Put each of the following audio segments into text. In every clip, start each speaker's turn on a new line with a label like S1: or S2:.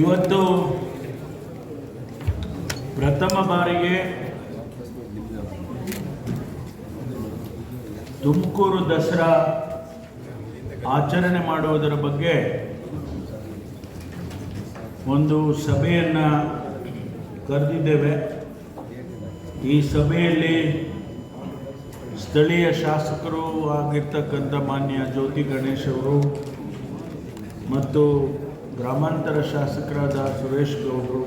S1: ಇವತ್ತು ಪ್ರಥಮ ಬಾರಿಗೆ ತುಮಕೂರು ದಸರಾ ಆಚರಣೆ ಮಾಡುವುದರ ಬಗ್ಗೆ ಒಂದು ಸಭೆಯನ್ನು ಕರೆದಿದ್ದೇವೆ. ಈ ಸಭೆಯಲ್ಲಿ ಸ್ಥಳೀಯ ಶಾಸಕರು ಆಗಿರ್ತಕ್ಕಂಥ ಮಾನ್ಯ ಜ್ಯೋತಿ ಗಣೇಶ್ ಅವರು ಮತ್ತು ಗ್ರಾಮಾಂತರ ಶಾಸಕರಾದ ಸುರೇಶ್ ಗೌಡರು,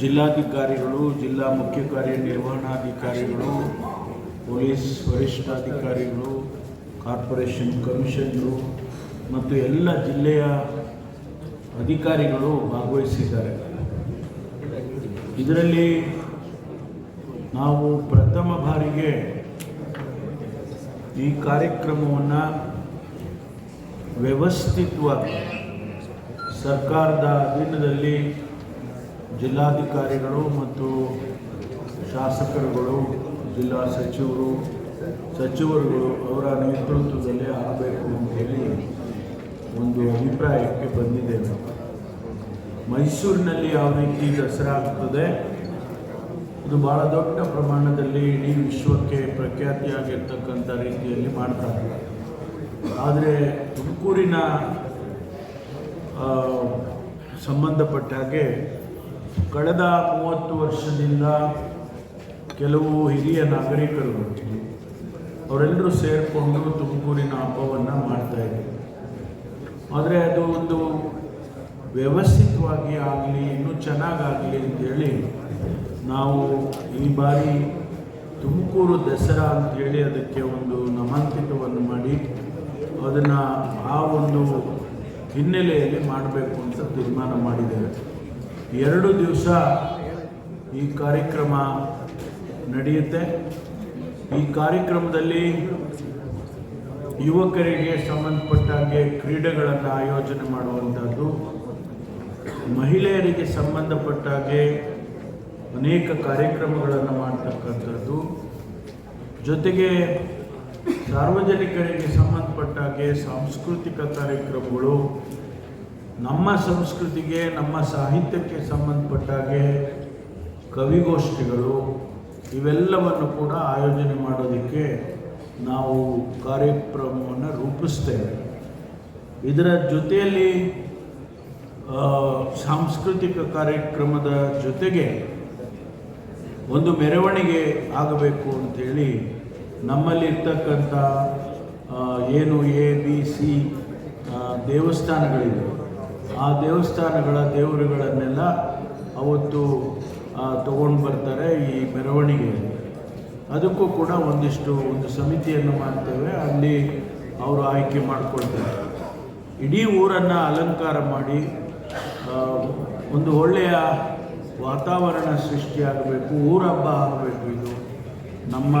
S1: ಜಿಲ್ಲಾಧಿಕಾರಿಗಳು, ಜಿಲ್ಲಾ ಮುಖ್ಯ ಕಾರ್ಯನಿರ್ವಹಣಾಧಿಕಾರಿಗಳು, ಪೊಲೀಸ್ ವರಿಷ್ಠಾಧಿಕಾರಿಗಳು, ಕಾರ್ಪೊರೇಷನ್ ಕಮಿಷನ್ರು ಮತ್ತು ಎಲ್ಲ ಜಿಲ್ಲೆಯ ಅಧಿಕಾರಿಗಳು ಭಾಗವಹಿಸಿದ್ದಾರೆ. ಇದರಲ್ಲಿ ನಾವು ಪ್ರಥಮ ಬಾರಿಗೆ ಈ ಕಾರ್ಯಕ್ರಮವನ್ನು ವ್ಯವಸ್ಥಿತವಾಗಿ ಸರ್ಕಾರದ ಅಧೀನದಲ್ಲಿ ಜಿಲ್ಲಾಧಿಕಾರಿಗಳು ಮತ್ತು ಶಾಸಕರುಗಳು, ಜಿಲ್ಲಾ ಸಚಿವರು, ಸಚಿವರುಗಳು ಅವರ ನೇತೃತ್ವದಲ್ಲಿ ಆಗಬೇಕು ಅಂತೇಳಿ ಒಂದು ಅಭಿಪ್ರಾಯಕ್ಕೆ ಬಂದಿದ್ದೇವೆ. ಮೈಸೂರಿನಲ್ಲಿ ಯಾವ ರೀತಿ ದಸರಾ ಆಗ್ತದೆ ಇದು ಭಾಳ ದೊಡ್ಡ ಪ್ರಮಾಣದಲ್ಲಿ ಇಡೀ ವಿಶ್ವಕ್ಕೆ ಪ್ರಖ್ಯಾತಿಯಾಗಿರ್ತಕ್ಕಂಥ ರೀತಿಯಲ್ಲಿ ಮಾಡ್ತಾರೆ ಆದರೆ ತುಮಕೂರಿನ ಸಂಬಂಧಪಟ್ಟ ಹಾಗೆ ಕಳೆದ ಮೂವತ್ತು ವರ್ಷದಿಂದ ಕೆಲವು ಹಿರಿಯ ನಾಗರಿಕರು ಅವರೆಲ್ಲರೂ ಸೇರಿಕೊಂಡು ತುಮಕೂರಿನ ಹಬ್ಬವನ್ನು ಮಾಡ್ತಾಯಿದ್ರು ಆದರೆ ಅದು ಒಂದು ವ್ಯವಸ್ಥಿತವಾಗಿ ಆಗಲಿ, ಇನ್ನೂ ಚೆನ್ನಾಗಾಗಲಿ ಅಂತೇಳಿ ನಾವು ಈ ಬಾರಿ ತುಮಕೂರು ದಸರಾ ಅಂತೇಳಿ ಅದಕ್ಕೆ ಒಂದು ನಾಮಾಂಕಿತವನ್ನು ಮಾಡಿ ಅದನ್ನು ಆ ಒಂದು ಹಿನ್ನೆಲೆಯಲ್ಲಿ ಮಾಡಬೇಕು ಅಂತ ತೀರ್ಮಾನ ಮಾಡಿದ್ದೇವೆ. ಎರಡು ದಿವಸ ಈ ಕಾರ್ಯಕ್ರಮ ನಡೆಯುತ್ತೆ. ಈ ಕಾರ್ಯಕ್ರಮದಲ್ಲಿ ಯುವಕರಿಗೆ ಸಂಬಂಧಪಟ್ಟ ಹಾಗೆ ಕ್ರೀಡೆಗಳನ್ನು ಆಯೋಜನೆ ಮಾಡುವಂಥದ್ದು, ಮಹಿಳೆಯರಿಗೆ ಸಂಬಂಧಪಟ್ಟ ಹಾಗೆ ಅನೇಕ ಕಾರ್ಯಕ್ರಮಗಳನ್ನು ಮಾಡ್ತಕ್ಕಂಥದ್ದು. ಜೊತೆಗೆ ಸಾರ್ವಜನಿಕರಿಗೆ ಸಂಬಂಧಪಟ್ಟ ಹಾಗೆ ಸಾಂಸ್ಕೃತಿಕ ಕಾರ್ಯಕ್ರಮಗಳು ನಮ್ಮ ಸಂಸ್ಕೃತಿಗೆ, ನಮ್ಮ ಸಾಹಿತ್ಯಕ್ಕೆ ಸಂಬಂಧಪಟ್ಟ ಹಾಗೆ ಕವಿಗೋಷ್ಠಿಗಳು ಇವೆಲ್ಲವನ್ನು ಕೂಡ ಆಯೋಜನೆ ಮಾಡೋದಕ್ಕೆ ನಾವು ಕಾರ್ಯಕ್ರಮವನ್ನು ರೂಪಿಸ್ತೇವೆ. ಇದರ ಜೊತೆಯಲ್ಲಿ ಸಾಂಸ್ಕೃತಿಕ ಕಾರ್ಯಕ್ರಮದ ಜೊತೆಗೆ ಒಂದು ಮೆರವಣಿಗೆ ಆಗಬೇಕು ಅಂಥೇಳಿ ನಮ್ಮಲ್ಲಿರ್ತಕ್ಕಂಥ ಏನು ಎ, ಬಿ, ಸಿ ದೇವಸ್ಥಾನಗಳಿವೆ ಆ ದೇವಸ್ಥಾನಗಳ ದೇವರುಗಳನ್ನೆಲ್ಲ ಅವತ್ತು ತಗೊಂಡು ಬರ್ತಾರೆ ಈ ಮೆರವಣಿಗೆಯಲ್ಲಿ. ಅದಕ್ಕೂ ಕೂಡ ಒಂದಿಷ್ಟು ಒಂದು ಸಮಿತಿಯನ್ನು ಮಾಡ್ತೇವೆ. ಅಲ್ಲಿ ಅವರು ಆಯ್ಕೆ ಮಾಡಿಕೊಳ್ತಾರೆ. ಇಡೀ ಊರನ್ನು ಅಲಂಕಾರ ಮಾಡಿ ಒಂದು ಒಳ್ಳೆಯ ವಾತಾವರಣ ಸೃಷ್ಟಿಯಾಗಬೇಕು ಊರ ಹಬ್ಬ ಆಗಬೇಕು ಇದು. ನಮ್ಮ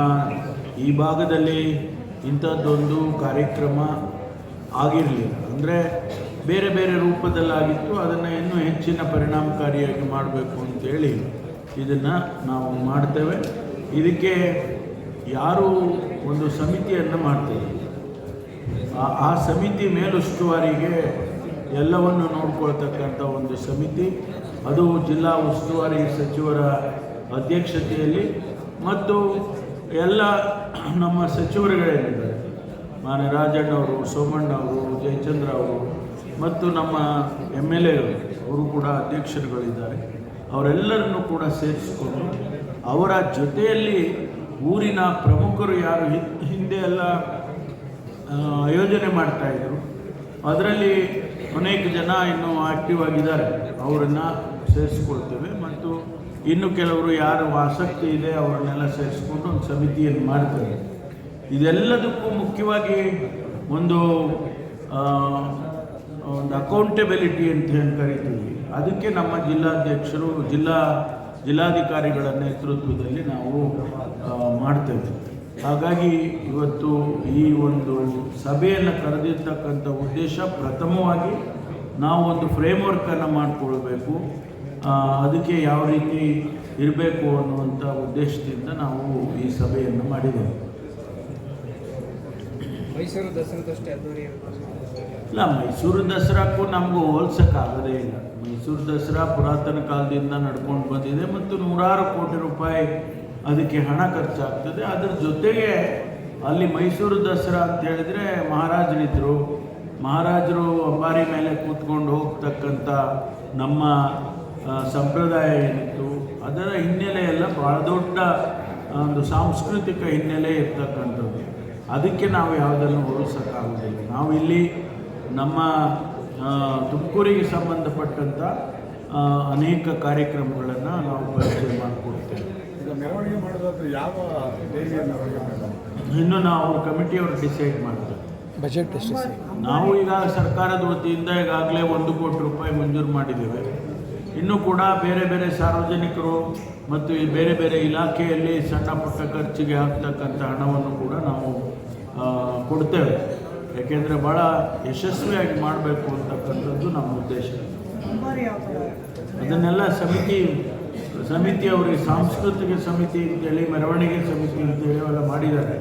S1: ಈ ಭಾಗದಲ್ಲಿ ಇಂಥದ್ದೊಂದು ಕಾರ್ಯಕ್ರಮ ಆಗಿರಲಿಲ್ಲ. ಅಂದರೆ ಬೇರೆ ಬೇರೆ ರೂಪದಲ್ಲಾಗಿತ್ತು, ಅದನ್ನು ಇನ್ನೂ ಹೆಚ್ಚಿನ ಪರಿಣಾಮಕಾರಿಯಾಗಿ ಮಾಡಬೇಕು ಅಂತೇಳಿ ಇದನ್ನು ನಾವು ಮಾಡ್ತೇವೆ. ಇದಕ್ಕೆ ಯಾರು ಒಂದು ಸಮಿತಿಯನ್ನು ಮಾಡ್ತೇವೆ ಆ- ಆ ಸಮಿತಿ ಮೇಲುಸ್ತುವಾರಿಗೆ ಎಲ್ಲವನ್ನು ನೋಡ್ಕೊಳ್ತಕ್ಕಂಥ ಒಂದು ಸಮಿತಿ ಅದು ಜಿಲ್ಲಾ ಉಸ್ತುವಾರಿ ಸಚಿವರ ಅಧ್ಯಕ್ಷತೆಯಲ್ಲಿ ಮತ್ತು ಎಲ್ಲ ನಮ್ಮ ಸಚಿವರುಗಳೇನಿದ್ದಾರೆ ಮಾನ್ಯ ರಾಜಣ್ಣವರು ಸೋಮಣ್ಣವರು ಜಯಚಂದ್ರ ಅವರು ಮತ್ತು ನಮ್ಮ ಎಂ ಎಲ್ ಎಗಳು, ಅವರು ಕೂಡ ಅಧ್ಯಕ್ಷರುಗಳಿದ್ದಾರೆ. ಅವರೆಲ್ಲರನ್ನು ಕೂಡ ಸೇರಿಸಿಕೊಂಡು ಅವರ ಜೊತೆಯಲ್ಲಿ ಊರಿನ ಪ್ರಮುಖರು ಯಾರು ಹಿಂದೆ ಎಲ್ಲ ಆಯೋಜನೆ ಮಾಡ್ತಾಯಿದ್ರು ಅದರಲ್ಲಿ ಅನೇಕ ಜನ ಇನ್ನೂ ಆಕ್ಟಿವ್ ಆಗಿದ್ದಾರೆ. ಅವರನ್ನು ಸೇರಿಸ್ಕೊಳ್ತೇವೆ ಮತ್ತು ಇನ್ನು ಕೆಲವರು ಯಾರು ಆಸಕ್ತಿ ಇದೆ ಅವರನ್ನೆಲ್ಲ ಸೇರಿಸ್ಕೊಂಡು ಒಂದು ಸಮಿತಿಯನ್ನು ಮಾಡ್ತೇವೆ. ಇದೆಲ್ಲದಕ್ಕೂ ಮುಖ್ಯವಾಗಿ ಒಂದು ಒಂದು ಅಕೌಂಟೆಬಿಲಿಟಿ ಅಂತ ಏನು ಕರಿತೀವಿ. ಅದಕ್ಕೆ ನಮ್ಮ ಜಿಲ್ಲಾಧ್ಯಕ್ಷರು, ಜಿಲ್ಲಾ ಜಿಲ್ಲಾಧಿಕಾರಿಗಳ ನೇತೃತ್ವದಲ್ಲಿ ನಾವು ಮಾಡ್ತೇವೆ. ಹಾಗಾಗಿ ಇವತ್ತು ಈ ಒಂದು ಸಭೆಯನ್ನು ಕರೆದಿರ್ತಕ್ಕಂಥ ಉದ್ದೇಶ ಪ್ರಥಮವಾಗಿ ನಾವು ಒಂದು ಫ್ರೇಮ್ವರ್ಕನ್ನು ಮಾಡಿಕೊಳ್ಬೇಕು. ಅದಕ್ಕೆ ಯಾವ ರೀತಿ ಇರಬೇಕು ಅನ್ನುವಂಥ ಉದ್ದೇಶದಿಂದ ನಾವು ಈ ಸಭೆಯನ್ನು ಮಾಡಿದ್ದೇವೆ.
S2: ಮೈಸೂರು ದಸರಾದಷ್ಟೇ ಅದ್ದೂರಿ
S1: ಇಲ್ಲ ಮೈಸೂರು ದಸರಾಕ್ಕೂ ನಮಗೂ ಹೋಲ್ಸೋಕ್ಕಾಗದೇ ಇಲ್ಲ. ಮೈಸೂರು ದಸರಾ ಪುರಾತನ ಕಾಲದಿಂದ ನಡ್ಕೊಂಡು ಬಂದಿದೆ ಮತ್ತು ನೂರಾರು ಕೋಟಿ ರೂಪಾಯಿ ಅದಕ್ಕೆ ಹಣ ಖರ್ಚಾಗ್ತದೆ. ಅದರ ಜೊತೆಗೆ ಅಲ್ಲಿ ಮೈಸೂರು ದಸರಾ ಅಂತ ಹೇಳಿದರೆ ಮಹಾರಾಜರಿದ್ದರು ಮಹಾರಾಜರು ಅಂಬಾರಿ ಮೇಲೆ ಕೂತ್ಕೊಂಡು ಹೋಗ್ತಕ್ಕಂಥ ನಮ್ಮ ಸಂಪ್ರದಾಯ ಏನಿತ್ತು ಅದರ ಹಿನ್ನೆಲೆ ಎಲ್ಲ ಭಾಳ ದೊಡ್ಡ ಒಂದು ಸಾಂಸ್ಕೃತಿಕ ಹಿನ್ನೆಲೆ ಇರ್ತಕ್ಕಂಥದ್ದು. ಅದಕ್ಕೆ ನಾವು ಯಾವುದನ್ನು ಹೋಲಿಸೋಕ್ಕಾಗೋದಿಲ್ಲ ನಾವು ಇಲ್ಲಿ ನಮ್ಮ ತುಮಕೂರಿಗೆ ಸಂಬಂಧಪಟ್ಟಂಥ ಅನೇಕ ಕಾರ್ಯಕ್ರಮಗಳನ್ನು ನಾವು ಪರಿಚಯ ಮಾಡಿಕೊಡ್ತೇವೆ.
S3: ಮೆರವಣಿಗೆ ಮಾಡೋದಾದ್ರೆ ಯಾವ
S1: ಇನ್ನು ನಾವು ಅವ್ರ ಕಮಿಟಿಯವರು ಡಿಸೈಡ್ ಮಾಡ್ತಾರೆ
S2: ಬಜೆಟ್
S1: ನಾವು ಈಗ ಸರ್ಕಾರದ ವತಿಯಿಂದ ಈಗಾಗಲೇ ಒಂದು ಕೋಟಿ ರೂಪಾಯಿ ಮಂಜೂರು ಮಾಡಿದ್ದೇವೆ. ಇನ್ನೂ ಕೂಡ ಬೇರೆ ಬೇರೆ ಸಾರ್ವಜನಿಕರು ಮತ್ತು ಈ ಬೇರೆ ಬೇರೆ ಇಲಾಖೆಯಲ್ಲಿ ಸಣ್ಣ ಪುಟ್ಟ ಖರ್ಚಿಗೆ ಆಗ್ತಕ್ಕಂಥ ಹಣವನ್ನು ಕೂಡ ನಾವು ಕೊಡ್ತೇವೆ. ಯಾಕೆಂದರೆ ಭಾಳ ಯಶಸ್ವಿಯಾಗಿ ಮಾಡಬೇಕು ಅಂತಕ್ಕಂಥದ್ದು ನಮ್ಮ ಉದ್ದೇಶ. ಅದನ್ನೆಲ್ಲ ಸಮಿತಿ ಸಮಿತಿಯವರಿಗೆ ಸಾಂಸ್ಕೃತಿಕ ಸಮಿತಿ ಅಂತೇಳಿ ಮೆರವಣಿಗೆ ಸಮಿತಿ ಅಂತೇಳಿ ಅವೆಲ್ಲ ಮಾಡಿದ್ದಾರೆ.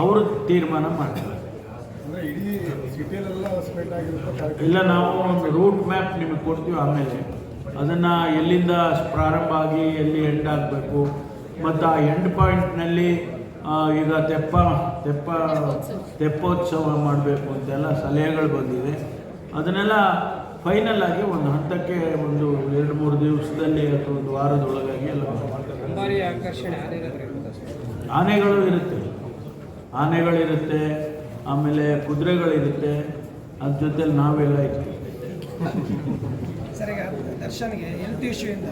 S1: ಅವರು ತೀರ್ಮಾನ ಮಾಡ್ತಾರೆ. ಇಲ್ಲ ನಾವು ಒಂದು ರೂಟ್ ಮ್ಯಾಪ್ ನಿಮಗೆ ಕೊಡ್ತೀವಿ ಆಮೇಲೆ. ಅದನ್ನು ಎಲ್ಲಿಂದ ಪ್ರಾರಂಭ ಆಗಿ ಎಲ್ಲಿ ಎಂಡ್ ಆಗಬೇಕು? ಮತ್ತು ಆ ಎಂಡ್ ಪಾಯಿಂಟ್ನಲ್ಲಿ ಈಗ ತೆಪ್ಪ ತೆಪ್ಪ ತೆಪ್ಪೋತ್ಸವ ಮಾಡಬೇಕು ಅಂತೆಲ್ಲ ಸಲಹೆಗಳು ಬಂದಿದೆ ಅದನ್ನೆಲ್ಲ ಫೈನಲ್ ಆಗಿ ಒಂದು ಹಂತಕ್ಕೆ ಒಂದು ಎರಡು ಮೂರು ದಿವಸದಲ್ಲಿ ಅಥವಾ ಒಂದು ವಾರದೊಳಗಾಗಿ ಎಲ್ಲ ಆನೆಗಳು ಇರುತ್ತೆ. ಆನೆಗಳಿರುತ್ತೆ ಆಮೇಲೆ ಕುದುರೆಗಳಿರುತ್ತೆ. ಅದ್ರ ಜೊತೆಲಿ ನಾವೆಲ್ಲ ಇರ್ತೀವಿ
S4: ದರ್ಶನ್ಗೆ ಹೆಲ್ತ್ ಇಶ್ಯೂಯಿಂದ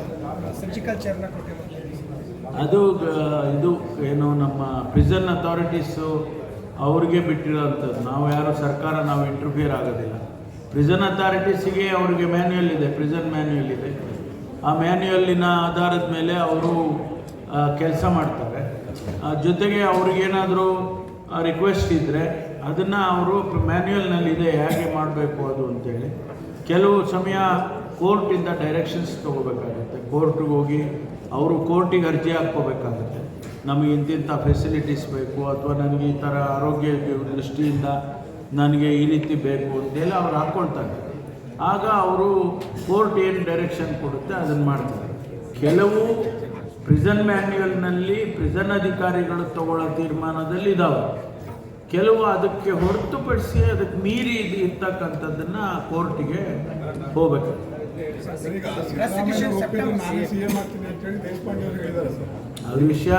S4: ಸರ್ಜಿಕಲ್ ಚೇರ್ನ ಕೊಟ್ಟಿರೋದು
S1: ಅದು ಇದು ಏನು ನಮ್ಮ ಪ್ರಿಸನ್ ಅಥಾರಿಟೀಸು ಅವ್ರಿಗೆ ಬಿಟ್ಟಿರೋಂಥದ್ದು. ನಾವು ಯಾರು ಸರ್ಕಾರ, ನಾವು ಇಂಟರ್ಫಿಯರ್ ಆಗೋದಿಲ್ಲ. ಪ್ರಿಸನ್ ಅಥಾರಿಟೀಸಿಗೆ ಅವ್ರಿಗೆ ಮ್ಯಾನ್ಯುಯಲ್ ಇದೆ ಪ್ರಿಸನ್ ಮ್ಯಾನ್ಯುಯಲ್ ಇದೆ. ಆ ಮ್ಯಾನ್ಯುಯಲ್ಲಿನ ಆಧಾರದ ಮೇಲೆ ಅವರು ಕೆಲಸ ಮಾಡ್ತಾರೆ. ಜೊತೆಗೆ ಅವ್ರಿಗೇನಾದರೂ ರಿಕ್ವೆಸ್ಟ್ ಇದ್ದರೆ ಅದನ್ನು ಅವರು ಮ್ಯಾನ್ಯುಯಲ್ನಲ್ಲಿದೆ ಹೇಗೆ ಮಾಡಬೇಕು ಅದು ಅಂತೇಳಿ. ಕೆಲವು ಸಮಯ ಕೋರ್ಟಿಂದ ಡೈರೆಕ್ಷನ್ಸ್ ತೊಗೋಬೇಕಾಗುತ್ತೆ. ಕೋರ್ಟ್ಗೆ ಹೋಗಿ ಅವರು ಕೋರ್ಟಿಗೆ ಅರ್ಜಿ ಹಾಕ್ಕೋಬೇಕಾಗುತ್ತೆ. ನಮಗೆ ಇಂತಿಂಥ ಫೆಸಿಲಿಟೀಸ್ ಬೇಕು, ಅಥವಾ ನನಗೆ ಈ ಥರ ಆರೋಗ್ಯ ದೃಷ್ಟಿಯಿಂದ ನನಗೆ ಈ ರೀತಿ ಬೇಕು ಅಂತೇಳಿ ಅವ್ರು ಹಾಕ್ಕೊಳ್ತಾರೆ. ಆಗ ಅವರು ಕೋರ್ಟ್ ಏನು ಡೈರೆಕ್ಷನ್ ಕೊಡುತ್ತೆ ಅದನ್ನು ಮಾಡ್ತಾರೆ. ಕೆಲವು ಪ್ರಿಸನ್ ಮ್ಯಾನ್ಯಲ್ನಲ್ಲಿ ಪ್ರಿಸನ್ ಅಧಿಕಾರಿಗಳು ತಗೊಳ್ಳೋ ತೀರ್ಮಾನದಲ್ಲಿ ಇದ್ದಾವೆ ಕೆಲವು ಅದಕ್ಕೆ ಹೊರತುಪಡಿಸಿ ಅದಕ್ಕೆ ಮೀರಿ ಇರ್ತಕ್ಕಂಥದ್ದನ್ನು ಕೋರ್ಟಿಗೆ ಹೋಗಬೇಕು ಅದು ವಿಷಯ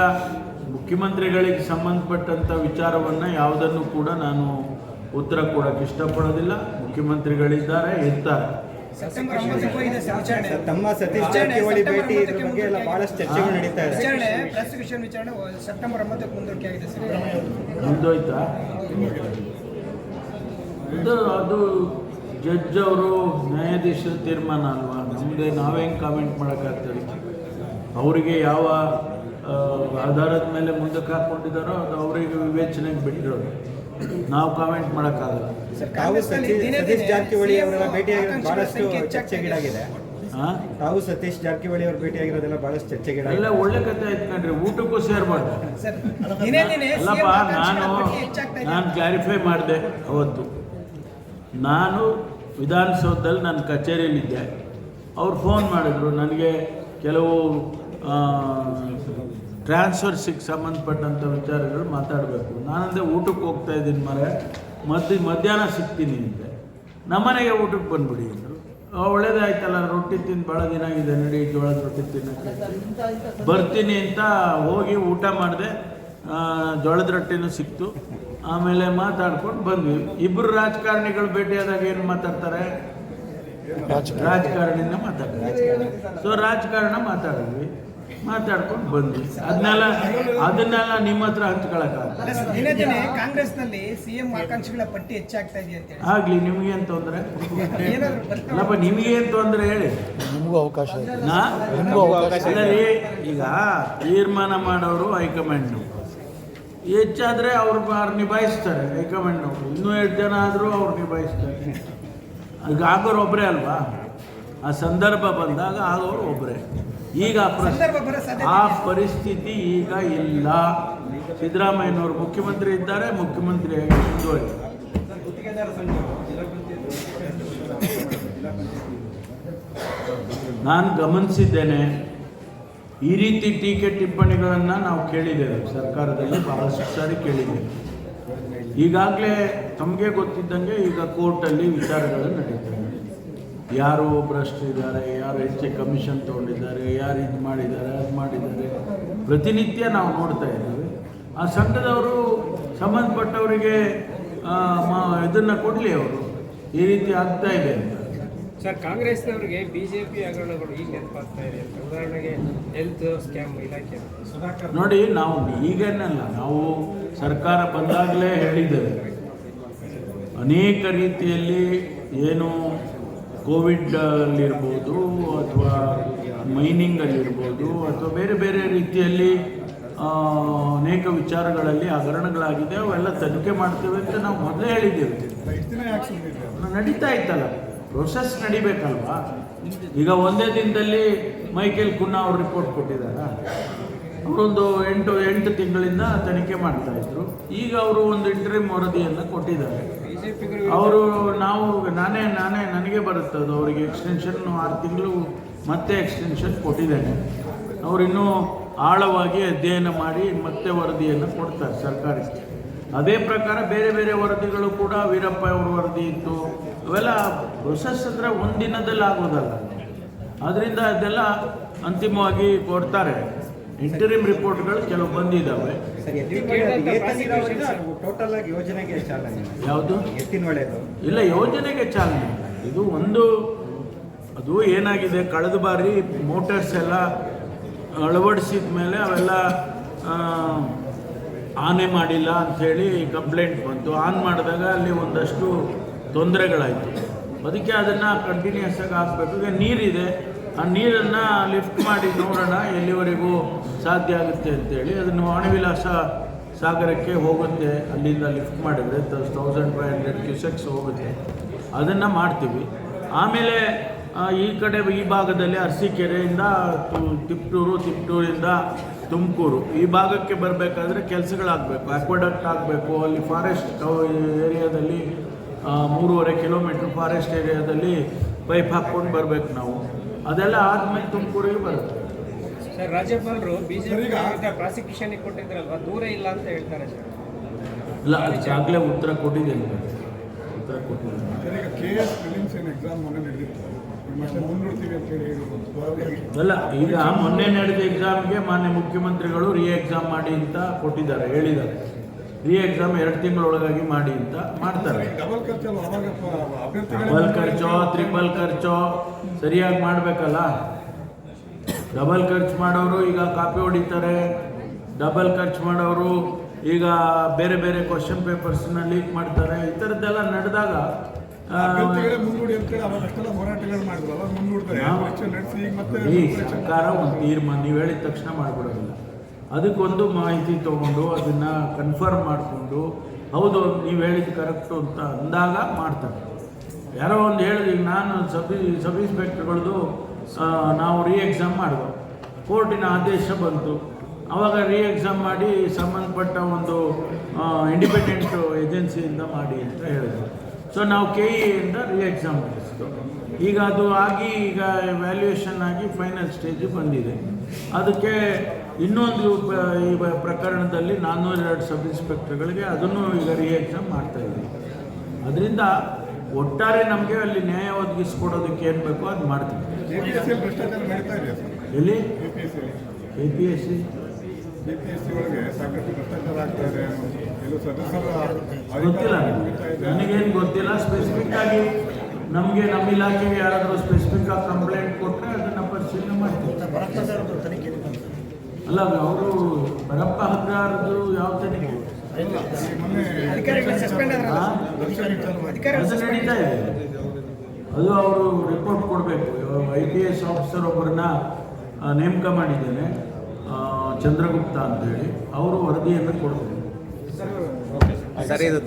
S1: ಮುಖ್ಯಮಂತ್ರಿಗಳಿಗೆ ಸಂಬಂಧಪಟ್ಟಂಥ ವಿಚಾರವನ್ನು ಯಾವುದನ್ನು ಕೂಡ ನಾನು ಉತ್ತರ ಕೊಡೋಕ್ಕೆ ಇಷ್ಟಪಡೋದಿಲ್ಲ. ಮುಖ್ಯಮಂತ್ರಿಗಳಿದ್ದಾರೆ ಇರ್ತಾರೆ.
S4: ಸೆಪ್ಟೆಂಬರ್ ಒಂಬತ್ತಕ್ಕೂ ಇದೆ ಸರ್
S5: ಸರ್, ತಮ್ಮ ಸತೀಶ್ ಜಾರಕಿಹೊಳಿ ಭೇಟಿ ಇದ್ರ ಬಗ್ಗೆ ಎಲ್ಲ ಬಹಳಷ್ಟು ಚರ್ಚೆಗಳು ನಡೀತಾ ಇದೆ.
S4: ವಿಚಾರಣೆ ಪ್ರಾಸಿಕ್ಯೂಷನ್ ವಿಚಾರಣೆ ಸೆಪ್ಟೆಂಬರ್ ಒಂಬತ್ತಕ್ಕೆ ಮುಂದೂಡಿಕೆ ಆಗಿದೆ ಸರ್.
S1: ಮುಂದೋಯ್ತಾ? ಅದು ಜಡ್ಜ್ ಅವರು ನ್ಯಾಯಾಧೀಶರ ತೀರ್ಮಾನ ಅಲ್ವಾ? ನಮ್ಮದೇ ನಾವೇನು ಕಾಮೆಂಟ್ ಮಾಡೋಕ್ಕಾಗ್ತದೆ? ಅವರಿಗೆ ಯಾವ ಆಧಾರದ ಮೇಲೆ ಮುಂದಕ್ಕೆ ಹಾಕ್ಕೊಂಡಿದ್ದಾರೋ ಅದು ಅವರಿಗೆ ವಿವೇಚನೆಗೆ ಬಿಟ್ಟಿರೋದು. ನಾವು ಕಾಮೆಂಟ್ ಮಾಡೋಕ್ಕಾಗಲ್ಲ.
S5: ಸತೀಶ್ ಜಾರಕಿಹೊಳಿ ಅವರೆಲ್ಲ ಭೇಟಿಯಾಗಿರೋದು ಬಹಳಷ್ಟು ಚರ್ಚೆಗೀಡಾಗಿದೆ.
S1: ಹಾಂ
S5: ತಾವು ಸತೀಶ್ ಜಾರಕಿಹೊಳಿ ಅವರು ಭೇಟಿಯಾಗಿರೋದೆಲ್ಲ ಬಹಳಷ್ಟು
S1: ಎಲ್ಲ
S5: ಚರ್ಚೆಗೀಡಾಗಿದೆ
S1: ಒಳ್ಳೆ ಕತೆ ಆಯ್ತು ಕಣ್ರಿ. ಊಟಕ್ಕೂ ಸೇರ್ಬಾರ್ದು. ಅಲ್ಲಪ್ಪ ನಾನು ನಾನು ಕ್ಲಾರಿಫೈ ಮಾಡಿದೆ ಅವತ್ತು. ನಾನು ವಿಧಾನಸೌಧದಲ್ಲಿ ನನ್ನ ಕಚೇರಿಯಲ್ಲಿದ್ದೆ. ಅವ್ರು ಫೋನ್ ಮಾಡಿದ್ರು, ನನಗೆ ಕೆಲವು ಟ್ರಾನ್ಸ್ಫರ್ಸಿಗೆ ಸಂಬಂಧಪಟ್ಟಂಥ ವಿಚಾರಗಳು ಮಾತಾಡಬೇಕು. ನಾನಂದೆ ಊಟಕ್ಕೆ ಹೋಗ್ತಾ ಇದ್ದೀನಿ ಮರೆ. ಮಧ್ಯ ಮಧ್ಯಾಹ್ನ ಸಿಗ್ತೀನಿ ಅಂದೆ. ನಮ್ಮನೆಗೆ ಊಟಕ್ಕೆ ಬಂದ್ಬಿಡಿ ಅಂದರು. ಒಳ್ಳೇದಾಯ್ತಲ್ಲ, ರೊಟ್ಟಿ ತಿಂದು ಭಾಳ ದಿನ ಆಗಿದೆ, ನಡಿ ಜೋಳದ ರೊಟ್ಟಿ ತಿನ್ನೋಕ್ಕೆ. ಬರ್ತೀನಿ ಅಂತ ಹೋಗಿ ಊಟ ಮಾಡಿದೆ. ಜೋಳದ ರೊಟ್ಟಿನೂ ಸಿಕ್ತು. ಆಮೇಲೆ ಮಾತಾಡ್ಕೊಂಡು ಬಂದ್ವಿ. ಇಬ್ಬರು ರಾಜಕಾರಣಿಗಳು ಭೇಟಿಯಾದಾಗ ಏನು ಮಾತಾಡ್ತಾರೆ? ರಾಜಕಾರಣಿನ ಮಾತಾಡ್ತಾರೆ. ಸೊ ರಾಜಕಾರಣ ಮಾತಾಡಿದ್ವಿ. ಮಾತಾಡ್ಕೊಂಡು ಬಂದ್ವಿ. ಅದನ್ನೆಲ್ಲ ಅದನ್ನೆಲ್ಲ ನಿಮ್ಮ ಹತ್ರ
S4: ದಿನೇ ಕಾಂಗ್ರೆಸ್ನಲ್ಲಿ ಸಿಎಂ ಆಕಾಂಕ್ಷಿಗಳ ಪಟ್ಟಿ ಹೆಚ್ಚಾಗ್ತಾ ಇದೆ ಅಂತ ಹೇಳಿ.
S1: ಆಗ್ಲಿ ನಿಮ್ಗೇನು ತೊಂದರೆ? ಅಲ್ಲಪ್ಪ ನಿಮಗೇನು ತೊಂದರೆ ಹೇಳಿ?
S2: ನಿಮಗೂ ಅವಕಾಶ
S1: ಈಗ ತೀರ್ಮಾನ ಮಾಡೋರು ಹೈಕಮಾಂಡ್ನು ಹೆಚ್ಚಾದರೆ ಅವ್ರು ಅವ್ರು ನಿಭಾಯಿಸ್ತಾರೆ ಅವರು. ಇನ್ನೂ ಎರಡು ಜನ ಆದರೂ ಅವ್ರು ನಿಭಾಯಿಸ್ತಾರೆ. ಈಗ ಆಗೋರು ಒಬ್ಬರೇ ಅಲ್ವಾ? ಆ ಸಂದರ್ಭ ಬಂದಾಗ ಆಗೋರು ಒಬ್ಬರೇ ಈಗ ಆ ಪರಿಸ್ಥಿತಿ ಈಗ ಇಲ್ಲ. ಸಿದ್ದರಾಮಯ್ಯನವರು ಮುಖ್ಯಮಂತ್ರಿ ಇದ್ದಾರೆ ಮುಖ್ಯಮಂತ್ರಿಯಾಗಿ ಮುಂದುವರಿ. ನಾನು ಗಮನಿಸಿದ್ದೇನೆ ಈ ರೀತಿ ಟೀಕೆ ಟಿಪ್ಪಣಿಗಳನ್ನು ನಾವು ಕೇಳಿದ್ದೇವೆ. ಸರ್ಕಾರದಲ್ಲಿ ಬಹಳಷ್ಟು ಸಾರಿ ಕೇಳಿದ್ದೇವೆ. ಈಗಾಗಲೇ ತಮಗೆ ಗೊತ್ತಿದ್ದಂಗೆ ಈಗ ಕೋರ್ಟಲ್ಲಿ ವಿಚಾರಗಳು ನಡೀತವೆ. ಯಾರು ಭ್ರಷ್ಟಿದ್ದಾರೆ ಯಾರು ಹೆಚ್ಚು ಕಮಿಷನ್ ತೊಗೊಂಡಿದ್ದಾರೆ, ಯಾರು ಇದು ಮಾಡಿದ್ದಾರೆ, ಅದು ಮಾಡಿದ್ದಾರೆ. ಪ್ರತಿನಿತ್ಯ ನಾವು ನೋಡ್ತಾ ಇದ್ದೇವೆ. ಆ ಸಂಘದವರು ಸಂಬಂಧಪಟ್ಟವರಿಗೆ ಇದನ್ನು ಕೊಡಲಿ ಅವರು. ಈ ರೀತಿ ಆಗ್ತಾ ಇದೆ ಅಂತ.
S2: ಸರ್ ಕಾಂಗ್ರೆಸ್ನವರಿಗೆ ಬಿಜೆಪಿ ಹಗರಣಗಳು ಈಗ ನೆನಪಾಗ್ತಾ ಇದೆ ಅಂತ. ಉದಾಹರಣೆಗೆ ಹೆಲ್ತ್ ಸ್ಕ್ಯಾಮ್ ಇಲಾಖೆ.
S1: ನೋಡಿ ನಾವು ಈಗೇನಲ್ಲ ನಾವು ಸರ್ಕಾರ ಬಂದಾಗಲೇ ಹೇಳಿದ್ದೇವೆ. ಅನೇಕ ರೀತಿಯಲ್ಲಿ ಏನು ಕೋವಿಡ್ ಅಲ್ಲಿರ್ಬೋದು ಅಥವಾ ಮೈನಿಂಗ್ ಅಲ್ಲಿರ್ಬೋದು ಅಥವಾ ಬೇರೆ ಬೇರೆ ರೀತಿಯಲ್ಲಿ ಆ, ಅನೇಕ ವಿಚಾರಗಳಲ್ಲಿ ಹಗರಣಗಳಾಗಿದೆ ಅವೆಲ್ಲ ತನಿಖೆ ಮಾಡ್ತೇವೆ ಅಂತ ನಾವು ಮೊದಲೇ ಹೇಳಿದ್ದೇವೆ. ನಡೀತಾ ಇತ್ತಲ್ಲ. ಪ್ರೊಸೆಸ್ ನಡಿಬೇಕಲ್ವಾ? ಈಗ ಒಂದೇ ದಿನದಲ್ಲಿ ಮೈಕೇಲ್ ಕುನ್ನಾ ಅವ್ರು ರಿಪೋರ್ಟ್ ಕೊಟ್ಟಿದ್ದಾರೆ? ಅವರೊಂದು ಎಂಟು ಎಂಟು ತಿಂಗಳಿಂದ ತನಿಖೆ ಮಾಡ್ತಾ ಇದ್ರು. ಈಗ ಅವರು ಒಂದು ಇಂಟ್ರೀಮ್ ವರದಿಯನ್ನು ಕೊಟ್ಟಿದ್ದಾರೆ. ಅವರು ನಾವು, ನಾನೇ ನಾನೇ, ನನಗೆ ಬರುತ್ತೆ ಅದು. ಅವರಿಗೆ ಎಕ್ಸ್ಟೆನ್ಷನ್ ಆರು ತಿಂಗಳು ಮತ್ತೆ ಎಕ್ಸ್ಟೆನ್ಷನ್ ಕೊಟ್ಟಿದ್ದೇನೆ. ಅವರಿನ್ನೂ ಆಳವಾಗಿ ಅಧ್ಯಯನ ಮಾಡಿ ಮತ್ತೆ ವರದಿಯನ್ನು ಕೊಡ್ತಾರೆ ಸರ್ಕಾರಕ್ಕೆ. ಅದೇ ಪ್ರಕಾರ ಬೇರೆ ಬೇರೆ ವರದಿಗಳು ಕೂಡ ವೀರಪ್ಪ ಅವರ ವರದಿ ಇತ್ತು. ಅವೆಲ್ಲ ಪ್ರೊಸೆಸ್ ಅಂದರೆ ಒಂದಿನದಲ್ಲಿ ಆಗೋದಲ್ಲ. ಅದರಿಂದ ಅದೆಲ್ಲ ಅಂತಿಮವಾಗಿ ಕೊಡ್ತಾರೆ. ಇಂಟರಿಮ್ ರಿಪೋರ್ಟ್ಗಳು ಕೆಲವು ಬಂದಿದ್ದಾವೆ ಯಾವುದು? ಇಲ್ಲ ಯೋಜನೆಗೆ ಚಾಲನೆ ಇದು ಒಂದು ಅದು ಏನಾಗಿದೆ? ಕಳೆದ ಬಾರಿ ಮೋಟರ್ಸ್ ಎಲ್ಲ ಅಳವಡಿಸಿದ ಮೇಲೆ ಅವೆಲ್ಲ ಆನೆ ಮಾಡಿಲ್ಲ ಅಂಥೇಳಿ ಕಂಪ್ಲೇಂಟ್ ಬಂತು. ಆನ್ ಮಾಡಿದಾಗ ಅಲ್ಲಿ ಒಂದಷ್ಟು ತೊಂದರೆಗಳಾಯಿತು. ಅದಕ್ಕೆ ಅದನ್ನು ಕಂಟಿನ್ಯೂಸ್ ಆಗಿ ಹಾಕಬೇಕು. ಈಗ ನೀರಿದೆ. ಆ ನೀರನ್ನು ಲಿಫ್ಟ್ ಮಾಡಿ ನೋಡೋಣ ಎಲ್ಲಿವರೆಗೂ ಸಾಧ್ಯ ಆಗುತ್ತೆ ಅಂತೇಳಿ ಅದನ್ನು ವಾಣಿವಿಲಾಸ ಸಾಗರಕ್ಕೆ ಹೋಗುತ್ತೆ. ಅಲ್ಲಿಂದ ಲಿಫ್ಟ್ ಮಾಡಿದರೆ ತೌಸಂಡ್ ಫೈವ್ ಹಂಡ್ರೆಡ್ ಕ್ಯೂಸೆಕ್ಸ್ ಹೋಗುತ್ತೆ. ಅದನ್ನು ಮಾಡ್ತೀವಿ. ಆಮೇಲೆ ಈ ಕಡೆ ಈ ಭಾಗದಲ್ಲಿ ಅರಸೀಕೆರೆಯಿಂದ ತಿಪ್ಟೂರು, ತಿಪ್ಟೂರಿಂದ ತುಮಕೂರು ಈ ಭಾಗಕ್ಕೆ ಬರಬೇಕಾದ್ರೆ ಕೆಲಸಗಳಾಗಬೇಕು ಅಕ್ವಡಕ್ಟ್ ಆಗಬೇಕು ಅಲ್ಲಿ ಫಾರೆಸ್ಟ್ ಏರಿಯಾದಲ್ಲಿ ಮೂರುವರೆ ಕಿಲೋಮೀಟ್ರ್ ಫಾರೆಸ್ಟ್ ಏರಿಯಾದಲ್ಲಿ ಪೈಪ್ ಹಾಕ್ಕೊಂಡು ಬರಬೇಕು ನಾವು. ಅದೆಲ್ಲ ಆದಮೇಲೆ ತುಮಕೂರಿಗೆ ಬರುತ್ತೆ.
S2: ಸರ್ ರಾಜ್ಯಪಾಲರು ಬಿಜೆಪಿ ಪ್ರಾಸಿಕ್ಯೂಷನ್ ಕೊಟ್ಟಿದ್ರಲ್ವಾ? ದೂರ ಇಲ್ಲ ಅಂತ ಹೇಳ್ತಾರೆ ಸರ್.
S1: ಇಲ್ಲ ಈಗಾಗಲೇ ಉತ್ತರ ಕೊಟ್ಟಿದ್ದೇನೆ ಉತ್ತರ ಕೊಟ್ಟಿದ್ದೇನೆ
S3: ಈಗ ಕೆ ಎಸ್ ಫಿಲಿಮ್ಸ್ ಏನು ಎಕ್ಸಾಮ್ ಮೊನ್ನೆ ನಡೆದಿತ್ತು.
S1: ಅಲ್ಲ ಈಗ ಮೊನ್ನೆ ನಡೆದ ಎಕ್ಸಾಮ್ಗೆ ಮಾನ್ಯ ಮುಖ್ಯಮಂತ್ರಿಗಳು ರೀ ಎಕ್ಸಾಮ್ ಮಾಡಿ ಅಂತ ಕೊಟ್ಟಿದ್ದಾರೆ ಹೇಳಿದ್ದಾರೆ. ರೀ ಎಕ್ಸಾಮ್ ಎರಡು ತಿಂಗಳೊಳಗಾಗಿ ಮಾಡಿ ಅಂತ ಮಾಡ್ತಾರೆ.
S3: ಡಬಲ್
S1: ಖರ್ಚೋ ತ್ರಿಬಲ್ ಖರ್ಚೋ ಸರಿಯಾಗಿ ಮಾಡಬೇಕಲ್ಲ? ಡಬಲ್ ಖರ್ಚು ಮಾಡೋರು ಈಗ ಕಾಪಿ ಹೊಡಿತಾರೆ. ಡಬಲ್ ಖರ್ಚು ಮಾಡೋರು ಈಗ ಬೇರೆ ಬೇರೆ ಕ್ವಶನ್ ಪೇಪರ್ಸ್ನ ಲೀಕ್ ಮಾಡ್ತಾರೆ. ಈ ಥರದ್ದೆಲ್ಲ ನಡೆದಾಗ
S3: ಅವಾಗ ಅವಾಗ
S1: ಈ ಸರ್ಕಾರ ಒಂದು ತೀರ್ಮಾನ ನೀವು ಹೇಳಿದ ತಕ್ಷಣ ಮಾಡಿಬಿಡೋದಿಲ್ಲ. ಅದಕ್ಕೊಂದು ಮಾಹಿತಿ ತೊಗೊಂಡು ಅದನ್ನು ಕನ್ಫರ್ಮ್ ಮಾಡಿಕೊಂಡು ಹೌದು ನೀವು ಹೇಳಿದ್ದು ಕರೆಕ್ಟು ಅಂತ ಅಂದಾಗ ಮಾಡ್ತಾರೆ. ಯಾರೋ ಒಂದು ಹೇಳಿದ್ರಿ ನಾನು ಸಬ್ ಸಬ್ ಇನ್ಸ್ಪೆಕ್ಟರ್ಗಳದು ನಾವು ರೀ ಎಕ್ಸಾಮ್ ಮಾಡಿದ್ವು. ಕೋರ್ಟಿನ ಆದೇಶ ಬಂತು. ಆವಾಗ ರೀ ಎಕ್ಸಾಮ್ ಮಾಡಿ ಸಂಬಂಧಪಟ್ಟ ಒಂದು ಇಂಡಿಪೆಂಡೆಂಟ್ ಏಜೆನ್ಸಿಯಿಂದ ಮಾಡಿ ಅಂತ ಹೇಳಿದ್ರು. ಸೊ ನಾವು ಕೆ ಇಂದ ರೀ ಎಕ್ಸಾಮ್ ಮಾಡಿಸಿದ್ದು ಈಗ ಅದು ಆಗಿ ಈಗ ವ್ಯಾಲ್ಯೂಯೇಷನ್ ಆಗಿ ಫೈನಲ್ ಸ್ಟೇಜ್ ಬಂದಿದೆ. ಅದಕ್ಕೆ ಇನ್ನೊಂದು ಈ ಪ್ರಕರಣದಲ್ಲಿ ನಾನ್ನೂರ ಎರಡು ಸಬ್ ಇನ್ಸ್ಪೆಕ್ಟರ್ಗಳಿಗೆ ಅದನ್ನು ಈಗ ರೀ ಎಕ್ಸಾಮ್ ಮಾಡ್ತಾ ಇದ್ದೀವಿ ಅದರಿಂದ ಒಟ್ಟಾರೆ ನಮಗೆ ಅಲ್ಲಿ ನ್ಯಾಯ ಒದಗಿಸ್ಕೊಡೋದಕ್ಕೆ ಏನು ಬೇಕೋ ಅದು ಮಾಡ್ತೀವಿ. ಎಲ್ಲಿ?
S3: A P S C
S1: K P S C
S3: K P S C ಒಳಗೆ ಸಾಕಷ್ಟು ಭ್ರಷ್ಟಾಚಾರ ಆಗ್ತಾ ಇದೆ
S1: ಗೊತ್ತಿಲ್ಲ ನನಗೇನು ಗೊತ್ತಿಲ್ಲ. ಸ್ಪೆಸಿಫಿಕ್ ಆಗಿ ನಮಗೆ ನಮ್ಮ ಇಲಾಖೆಗೆ ಯಾರಾದರೂ ಸ್ಪೆಸಿಫಿಕ್ ಆಗಿ ಕಂಪ್ಲೇಂಟ್ ಕೊಟ್ಟರೆ ಅದನ್ನ ಪರಿಶೀಲನೆ ಮಾಡ್ತೀವಿ. ಅಲ್ಲ ಅವರು ಬರಪ್ಪ ಹಗ್ಗಾರದು ಯಾವ ತನಿಖೆ? ಅದು ನಡೀತಾ ಇದೆ. ಅದು ಅವರು ರಿಪೋರ್ಟ್ ಕೊಡಬೇಕು. ಐ ಪಿ ಎಸ್ ಆಫೀಸರ್ ಒಬ್ಬರನ್ನ ನೇಮಕ ಮಾಡಿದ್ದೇನೆ. ಚಂದ್ರಗುಪ್ತ ಅಂತೇಳಿ. ಅವರು ವರದಿಯನ್ನು ಕೊಡಬೇಕು.
S6: ಸರ್ ಇದು